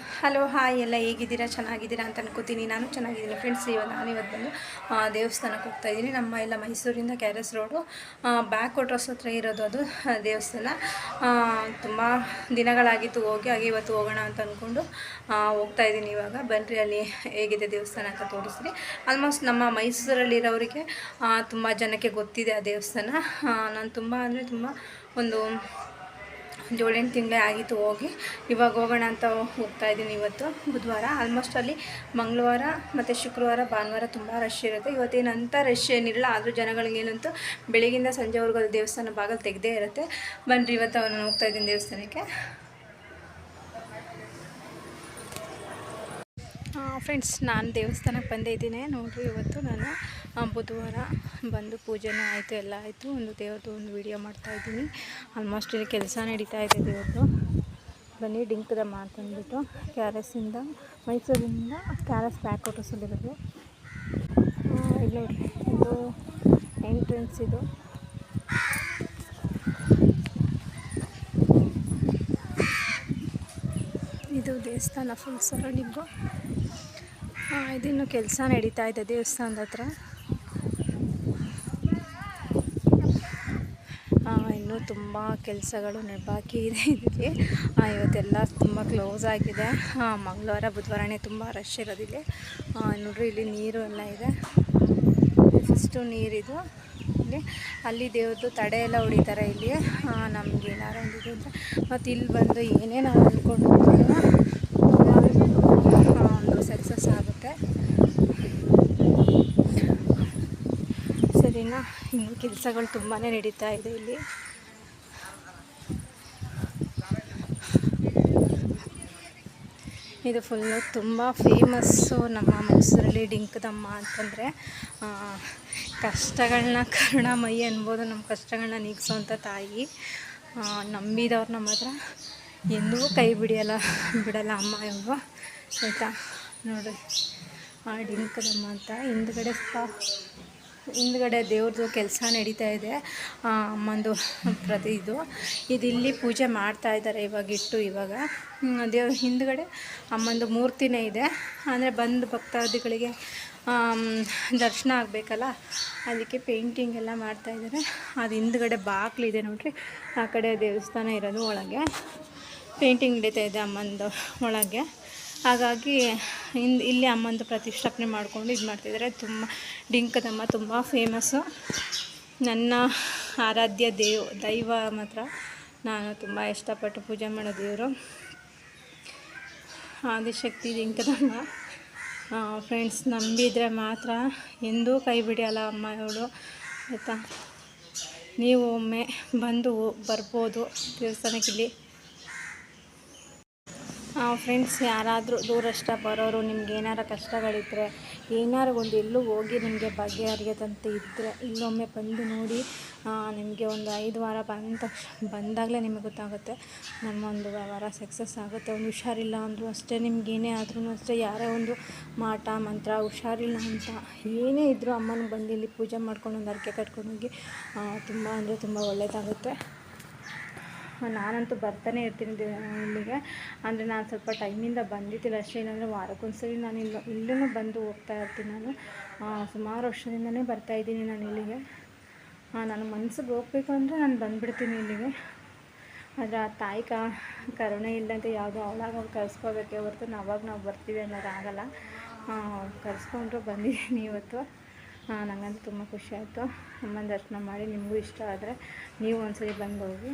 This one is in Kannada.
ಹಲೋ, ಹಾಯ್ ಎಲ್ಲ ಹೇಗಿದ್ದೀರಾ? ಚೆನ್ನಾಗಿದ್ದೀರಾ ಅಂತ ಅನ್ಕೋತೀನಿ. ನಾನು ಚೆನ್ನಾಗಿದ್ದೀನಿ ಫ್ರೆಂಡ್ಸ್. ಇವಾಗ ನಾನು ಇವತ್ತು ಬಂದು ದೇವಸ್ಥಾನಕ್ಕೆ ಹೋಗ್ತಾ ಇದ್ದೀನಿ. ನಮ್ಮ ಎಲ್ಲ ಮೈಸೂರಿಂದ K R S road back ಕೊಟ್ರಸ್ ಹತ್ರ ಇರೋದು ಅದು ದೇವಸ್ಥಾನ. ತುಂಬ ದಿನಗಳಾಗಿತ್ತು ಹೋಗಿ, ಹಾಗೆ ಇವತ್ತು ಹೋಗೋಣ ಅಂತ ಅಂದ್ಕೊಂಡು ಹೋಗ್ತಾ ಇದ್ದೀನಿ ಇವಾಗ. ಬನ್ರಿ, ಅಲ್ಲಿ ಹೇಗಿದೆ ದೇವಸ್ಥಾನ ಅಂತ ತೋರಿಸ್ತೀನಿ. ಆಲ್ಮೋಸ್ಟ್ ನಮ್ಮ ಮೈಸೂರಲ್ಲಿರೋರಿಗೆ ತುಂಬ ಜನಕ್ಕೆ ಗೊತ್ತಿದೆ ಆ ದೇವಸ್ಥಾನ. ನಾನು ತುಂಬ ಅಂದರೆ ತುಂಬ ಒಂದು ಒಂದು ಏಳೆಂಟು ತಿಂಗಳೇ ಆಗಿತ್ತು ಹೋಗಿ. ಇವಾಗ ಹೋಗೋಣ ಅಂತ ಹೋಗ್ತಾ ಇದ್ದೀನಿ ಇವತ್ತು, ಬುಧವಾರ. ಆಲ್ಮೋಸ್ಟ್ ಅಲ್ಲಿ ಮಂಗಳವಾರ ಮತ್ತು ಶುಕ್ರವಾರ, ಭಾನುವಾರ ತುಂಬ ರಶ್ ಇರುತ್ತೆ. ಇವತ್ತೇನಂತ ರಶ್ ಏನಿರಲ್ಲ ಆದರೂ ಜನಗಳಿಗೇನಂತೂ ಬೆಳಗಿಂದ ಸಂಜೆವರೆಗೂ ಅದು ದೇವಸ್ಥಾನ ಬಾಗಿಲು ತೆಗ್ದೇ ಇರುತ್ತೆ. ಬನ್ನಿರಿ ಇವತ್ತು ನಾನು ಹೋಗ್ತಾ ಇದ್ದೀನಿ ದೇವಸ್ಥಾನಕ್ಕೆ. ಫ್ರೆಂಡ್ಸ್ ನಾನು ದೇವಸ್ಥಾನಕ್ಕೆ ಬಂದಿದ್ದೀನಿ ನೋಡಿರಿ ಇವತ್ತು ನಾನು ಬುಧವಾರ ಬಂದು ಪೂಜೆನೂ ಆಯಿತು, ಎಲ್ಲ ಆಯಿತು. ಒಂದು ದೇವ್ರದ್ದು ಒಂದು ವಿಡಿಯೋ ಮಾಡ್ತಾಯಿದ್ದೀನಿ ಆಲ್ಮೋಸ್ಟ್ ಇಲ್ಲಿ ಕೆಲಸ ನಡೀತಾ ಇದೆ ದೇವ್ರದ್ದು. ಬನ್ನಿ ಡಿಂಕದ ಅಂತಂದ್ಬಿಟ್ಟು ಕೆ ಆರ್ ಎಸ್ಸಿಂದ ಮೈಸೂರಿಂದ ಕೆ ಆರ್ ಎಸ್ ವಾಟರ್ಸಲ್ಲಿರೋದು ಇಲ್ಲಿ ನೋಡಿ ಇದು ಎಂಟ್ರೆನ್ಸ್ ಇದು. ಇದು ದೇವಸ್ಥಾನ ಫುಲ್ ಸರೌಂಡಿಂಗು ಇದಿನ್ನು ಕೆಲಸ ನಡೀತಾ ಇದೆ ದೇವಸ್ಥಾನದ ಹತ್ರ ಆ, ಇನ್ನೂ ತುಂಬ ಕೆಲಸಗಳು ಬಾಕಿ ಇದೆ ಇದಕ್ಕೆ ಇವತ್ತೆಲ್ಲ ತುಂಬ ಕ್ಲೋಸ್ ಆಗಿದೆ. ಮಂಗಳವಾರ, ಬುಧವಾರನೇ ತುಂಬ ರಶ್ ಇರೋದಿದೆ. ನೋಡ್ರಿ ಇಲ್ಲಿ ನೀರು ಎಲ್ಲ ಇದೆ. ಫಸ್ಟು ನೀರಿದು. ಇಲ್ಲಿ ಅಲ್ಲಿ ದೇವ್ರದ್ದು ತಡೆ ಎಲ್ಲ ಹೊಡಿತಾರೆ ಇಲ್ಲಿ. ನಮ್ಗೆ ಏನಾರು ಒಂದು ಇದು ಅಂದರೆ ಮತ್ತು ಇಲ್ಲಿ ಬಂದು ಏನೇ ನಾವು ಅಂದ್ಕೊಂಡು ಒಂದು ಸಕ್ಸಸ್ ಆಗುತ್ತೆ. ಸರಿನಾ? ಇನ್ನು ಕೆಲಸಗಳು ತುಂಬಾ ನಡೀತಾ ಇದೆ ಇಲ್ಲಿ. ಇದು ಫುಲ್ಲು ತುಂಬ ಫೇಮಸ್ಸು ನಮ್ಮ ಮೈಸೂರಲ್ಲಿ ಡಿಂಕದಮ್ಮ ಅಂತಂದರೆ ಕಷ್ಟಗಳನ್ನ ಕರುಣಾಮಯಿ ಅನ್ಬೋದು ನಮ್ಮ ಕಷ್ಟಗಳನ್ನ ನೀಗಿಸೋವಂಥ ತಾಯಿ. ನಂಬಿದವ್ರು ನಮ್ಮ ಹತ್ರ ಎಂದೂ ಕೈ ಬಿಡಿಯಲ್ಲ, ಬಿಡಲ್ಲ ಅಮ್ಮ ಇವರು ಆಯಿತಾ? ಆ, ಡಿಂಕದಮ್ಮ ಅಂತ ಹಿಂದ್ಗಡೆ ಸ್ವಲ್ಪ ಹಿಂದ್ಗಡೆ ದೇವ್ರದ್ದು ಕೆಲಸ ನಡೀತಾ ಇದೆ. ಅಮ್ಮಂದು ಪ್ರತಿ ಇದು. ಇದು ಇಲ್ಲಿ ಪೂಜೆ ಮಾಡ್ತಾ ಇದ್ದಾರೆ ಇವಾಗ, ಇಟ್ಟು ಇವಾಗ. ದೇವ್ರ ಹಿಂದ್ಗಡೆ ಅಮ್ಮಂದು ಮೂರ್ತಿನೇ ಇದೆ. ಅಂದರೆ ಬಂದು ಭಕ್ತಾದಿಗಳಿಗೆ ದರ್ಶನ ಆಗಬೇಕಲ್ಲ? ಅದಕ್ಕೆ ಪೇಂಟಿಂಗ್ ಎಲ್ಲ ಮಾಡ್ತಾ ಇದ್ದಾರೆ. ಅದು ಹಿಂದ್ಗಡೆ ಬಾಗಿಲಿದೆ ನೋಡ್ರಿ. ಆ ಕಡೆ ದೇವಸ್ಥಾನ ಇರೋದು ಒಳಗೆ. ಪೇಂಟಿಂಗ್ ನಡೀತಾ ಇದೆ ಅಮ್ಮಂದು ಒಳಗೆ. ಹಾಗಾಗಿ ಇಂದು ಇಲ್ಲಿ ಅಮ್ಮಂದು ಪ್ರತಿಷ್ಠಾಪನೆ ಮಾಡಿಕೊಂಡು ಇದು ಮಾಡ್ತಿದ್ದಾರೆ ತುಂಬ ಡಿಂಕದಮ್ಮ ತುಂಬ ಫೇಮಸ್ಸು ನನ್ನ ಆರಾಧ್ಯ ದೇವ್, ದೈವ ಮಾತ್ರ. ನಾನು ತುಂಬ ಇಷ್ಟಪಟ್ಟು ಪೂಜೆ ಮಾಡೋ ದೇವರು. ಆದಿಶಕ್ತಿ ಡಿಂಕದಮ್ಮ. ಫ್ರೆಂಡ್ಸ್ ನಂಬಿದರೆ ಮಾತ್ರ ಎಂದೂ ಕೈ ಬಿಡಿಯಲ್ಲ ಅಮ್ಮ ಇವಳು ಆಯಿತಾ? ನೀವು ಒಮ್ಮೆ ಬಂದು ಬರ್ಬೋದು ದೇವಸ್ಥಾನಕ್ಕೆ ಇಲ್ಲಿ. ಫ್ರೆಂಡ್ಸ್ ಯಾರಾದರೂ ದೂರಷ್ಟ ಬರೋರು, ನಿಮ್ಗೆ ಏನಾರ ಕಷ್ಟಗಳಿದ್ದರೆ ಏನಾರು ಒಂದು ಎಲ್ಲೂ ಹೋಗಿ ನಿಮಗೆ ಬಗೆಹರಿಯದಂತೆ ಇದ್ದರೆ ಇಲ್ಲೊಮ್ಮೆ ಬಂದು ನೋಡಿ ನಿಮಗೆ ಒಂದು ಐದು ವಾರ ಬಂದ ತಕ್ಷಣ, ಬಂದಾಗಲೇ ನಿಮಗೆ ಗೊತ್ತಾಗುತ್ತೆ, ನಮ್ಮ ಒಂದು ವ್ಯವಹಾರ ಸಕ್ಸಸ್ ಆಗುತ್ತೆ. ಒಂದು ಹುಷಾರಿಲ್ಲ ಅಂದರೂ ಅಷ್ಟೇ, ನಿಮ್ಗೆ ಏನೇ ಆದ್ರೂ ಅಷ್ಟೇ, ಯಾರೇ ಒಂದು ಮಾಟ, ಮಂತ್ರ, ಹುಷಾರಿಲ್ಲ ಅಂತ ಏನೇ ಇದ್ದರೂ ಅಮ್ಮನಿಗೆ ಬಂದು ಇಲ್ಲಿ ಪೂಜೆ ಮಾಡ್ಕೊಂಡು ಒಂದು ಅರ್ಕೆ ಕಟ್ಕೊಂಡೋಗಿ ತುಂಬ ಅಂದರೆ ತುಂಬ ಒಳ್ಳೆಯದಾಗುತ್ತೆ ನಾನಂತೂ ಬರ್ತಾನೆ ಇರ್ತೀನಿ ಇಲ್ಲಿಗೆ. ಅಂದರೆ ನಾನು ಸ್ವಲ್ಪ ಟೈಮಿಂದ ಬಂದಿದ್ದಿಲ್ಲ ಅಷ್ಟೇ. ಏನಂದರೆ ವಾರಕ್ಕೊಂದ್ಸರಿ ನಾನು ಇಲ್ಲ ಇಲ್ಲೂ ಬಂದು ಹೋಗ್ತಾ ಇರ್ತೀನಿ ನಾನು. ಸುಮಾರು ವರ್ಷದಿಂದನೇ ಬರ್ತಾ ಇದ್ದೀನಿ ನಾನು ಇಲ್ಲಿಗೆ. ನನ್ನ ಮನಸ್ಸಿಗೆ ಹೋಗ್ಬೇಕು ಅಂದರೆ ನಾನು ಬಂದುಬಿಡ್ತೀನಿ ಇಲ್ಲಿಗೆ. ಆದರೆ ಆ ತಾಯಿ ಕಾ ಕರುಣೆ ಇಲ್ಲಂತೆ ಯಾವುದೋ ಅವಳಾಗ ಅವ್ರು ಕರ್ಸ್ಕೋಬೇಕೆ ಹೊರತು ನಾವಾಗ ನಾವು ಬರ್ತೀವಿ ಅನ್ನೋದಾಗಲ್ಲ ಕರ್ಸ್ಕೊಂಡ್ರು ಬಂದಿದ್ದೀನಿ ಇವತ್ತು. ನನಗಂತೂ ತುಂಬ ಖುಷಿ ಆಯಿತು. ಅಮ್ಮನ ದರ್ಶನ ಮಾಡಿ ನಿಮಗೂ ಇಷ್ಟ ಆದರೆ ನೀವು ಒಂದ್ಸರಿ ಬಂದು ಹೋಗಿ.